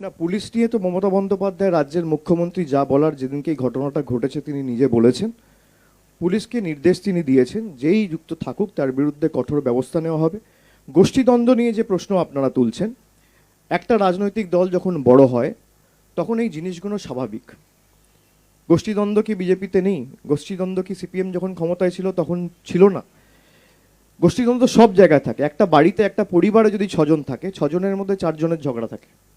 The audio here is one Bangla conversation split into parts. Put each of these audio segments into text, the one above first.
না, পুলিশ নিয়ে তো মমতা বন্দ্যোপাধ্যায় রাজ্যের মুখ্যমন্ত্রী যা বলার যেদিনকে এই ঘটনাটা ঘটেছে তিনি নিজে বলেছেন। পুলিশকে নির্দেশ তিনি দিয়েছেন, যেই যুক্ত থাকুক তার বিরুদ্ধে কঠোর ব্যবস্থা নেওয়া হবে। গোষ্ঠীদ্বন্দ্ব নিয়ে যে প্রশ্ন আপনারা তুলছেন, একটা রাজনৈতিক দল যখন বড় হয়, তখন এই জিনিসগুলো স্বাভাবিক। গোষ্ঠীদ্বন্দ্ব কি বিজেপিতে নেই? গোষ্ঠীদ্বন্দ্ব কি সিপিএম যখন ক্ষমতায় ছিল, তখন ছিল না। গোষ্ঠীদ্বন্দ্ব সব জায়গায় থাকে। একটা বাড়িতে একটা পরিবারে যদি ছজন থাকে, ছজনের মধ্যে চারজনের ঝগড়া থাকে।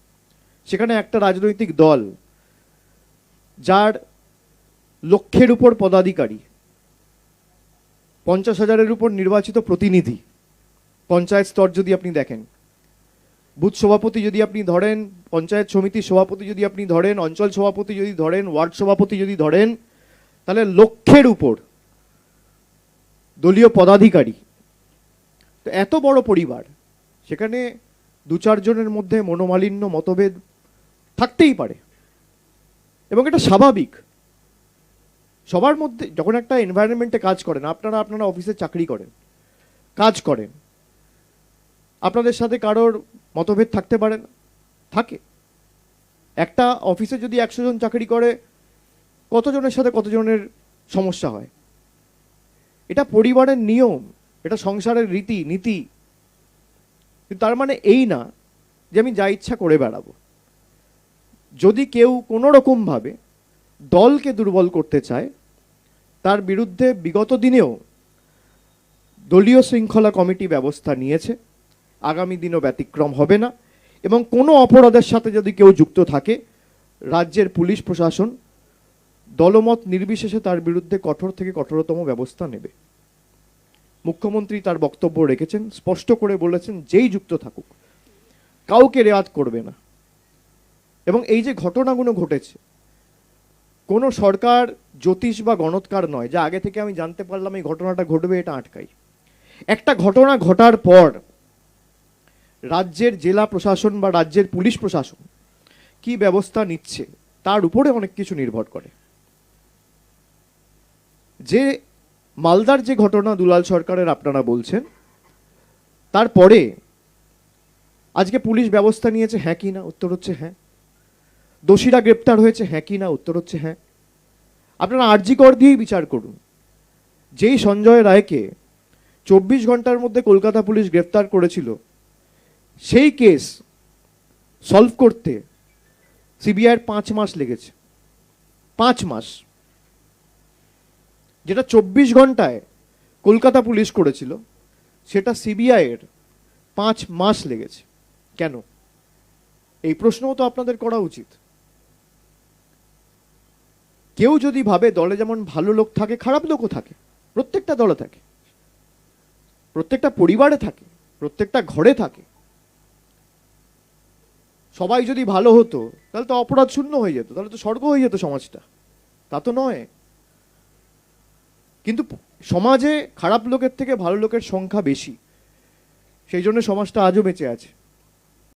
সেখানে একটা রাজনৈতিক দল যার লক্ষের উপর পদাধিকারী, পঞ্চাশ হাজারের উপর নির্বাচিত প্রতিনিধি, পঞ্চায়েত স্তর যদি আপনি দেখেন, বুথ সভাপতি যদি আপনি ধরেন, পঞ্চায়েত সমিতির সভাপতি যদি আপনি ধরেন, অঞ্চল সভাপতি যদি ধরেন, ওয়ার্ড সভাপতি যদি ধরেন, তাহলে লক্ষের উপর দলীয় পদাধিকারী। তো এত বড় পরিবার, সেখানে দু চারজনের মধ্যে মনোমালিন্য, মতভেদ থাকতেই পারে। এবং এটা স্বাভাবিক। সবার মধ্যে যখন একটা এনভায়রনমেন্টে কাজ করেন, আপনারা আপনারা অফিসে চাকরি করেন, কাজ করেন, আপনাদের সাথে কারোর মতভেদ থাকতে পারে না, থাকে। একটা অফিসে যদি একশো জন চাকরি করে, কতজনের সাথে কতজনের সমস্যা হয়? এটা পরিবারের নিয়ম, এটা সংসারের রীতি, নীতি। কিন্তু তার মানে এই না যে আমি যা ইচ্ছা করে বেড়াবো। যদি কেউ কোনো রকমভাবে দলকে দুর্বল করতে চায়, তার বিরুদ্ধে বিগত দিনেও দলীয় শৃঙ্খলা কমিটি ব্যবস্থা নিয়েছে, আগামী দিনও ব্যতিক্রম হবে না এবং কোনো অপরাধের সাথে যদি কেউ যুক্ত থাকে, রাজ্যের পুলিশ প্রশাসন দলমত নির্বিশেষে তার বিরুদ্ধে কঠোর থেকে কঠোরতম ব্যবস্থা নেবে। মুখ্যমন্ত্রী তার বক্তব্য রেখেছেন, স্পষ্ট করে বলেছেন, যেই যুক্ত থাকুক, কাউকে রেয়াত করবে না। এবং এই যে ঘটনাগুলো ঘটেছে, কোনো সরকার, জ্যোতিষ বা গণৎকার নয়, যা আগে থেকে আমি জানতে পারলাম এই ঘটনাটা ঘটবে, এটা আটকাই। একটা ঘটনা ঘটার পর রাজ্যের জেলা প্রশাসন বা রাজ্যের পুলিশ প্রশাসন কি ব্যবস্থা নিচ্ছে, তার উপরে অনেক কিছু নির্ভর করে। যে মালদার যে ঘটনা দুলাল সরকারের আপনারা বলছেন, তারপরে আজকে পুলিশ ব্যবস্থা নিয়েছে হ্যাঁ কি না, উত্তর হচ্ছে হ্যাঁ। দোষীরা গ্রেপ্তার হয়েছে হ্যাঁ কি না, উত্তর হচ্ছে হ্যাঁ। আপনারা আরজি কর দিয়েই বিচার করুন। যেই সঞ্জয় রায়কে চব্বিশ ঘণ্টার মধ্যে কলকাতা পুলিশ গ্রেপ্তার করেছিল, সেই কেস সলভ করতে সিবিআইয়ের পাঁচ মাস লেগেছে। পাঁচ মাস। যেটা চব্বিশ ঘন্টায় কলকাতা পুলিশ করেছিল, সেটা সিবিআইয়ের পাঁচ মাস লেগেছে। কেন? এই প্রশ্নও তো আপনাদের করা উচিত। কেউ যদি ভাবে দলে যেমন ভালো লোক থাকে, খারাপ লোকও থাকে, প্রত্যেকটা দলে থাকে, প্রত্যেকটা পরিবারে থাকে, প্রত্যেকটা ঘরে থাকে। সবাই যদি ভালো হতো, তাহলে তো অপরাধ শূন্য হয়ে যেত, তাহলে তো স্বর্গ হয়ে যেত সমাজটা। তা তো নয়। কিন্তু সমাজে খারাপ লোকের থেকে ভালো লোকের সংখ্যা বেশি। সেই জন্য সমাজটা আজও বেঁচে আছে।